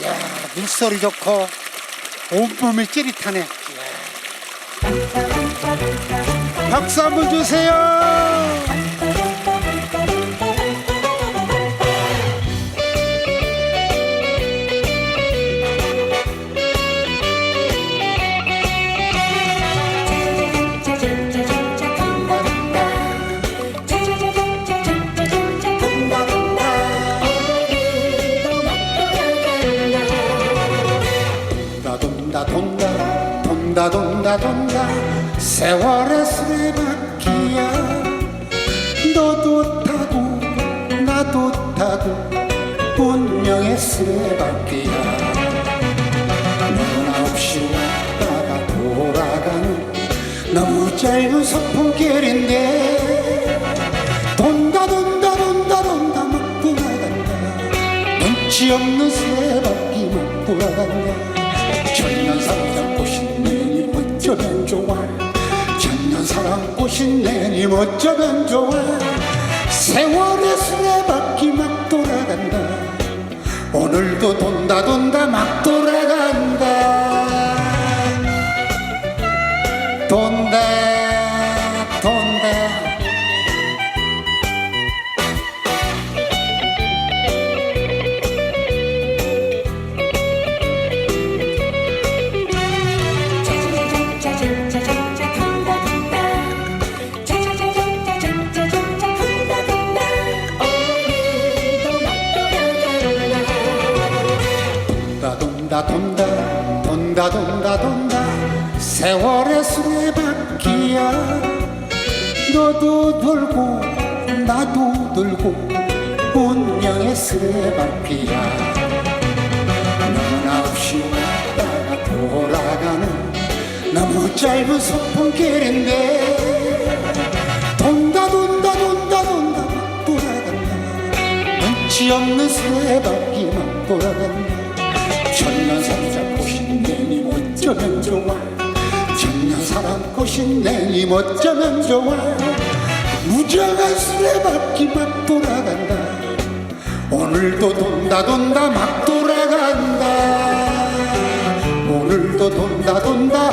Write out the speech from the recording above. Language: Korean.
이야, 물소리 좋고 온몸이 찌릿하네. 박수 한번 주세요. 돈다 돈다 돈다 돈다 돈다. 세월의 수레바퀴야. 너도 타고 나도 타고 운명의 수레바퀴야. 너나 없이 왔다가 돌아가는 너무 짧은 소풍길인데 돈다 돈다 돈다 돈다 막 돌아간다. 눈치 없는 수레바퀴 막 돌아간다 천년 사랑 꽃이 내니 어쩌면 좋아 천년 사랑 꽃이 내니 어쩌면 좋아 세월의 수레바퀴 막 돌아간다. 오늘도 돈다 돈다 막 돌아간다. 돈다 돈다 돈다 돈다 돈다. 돈다 세월의 수레바퀴야. 너도 돌고 나도 돌고 운명의 수레바퀴야. 너나 없이 왔다가 돌아가는 너무 짧은 소풍길인데 돈다 돈다 돈다 돈다 막 돌아간다. 눈치 없는 수레바퀴 막 돌아간다 천년사랑 꽃이 내니 어쩌면 좋아? 무정한 수레바퀴 막 돌아간다. 오늘도 돈다 돈다 막 돌아간다. 오늘도 돈다 돈다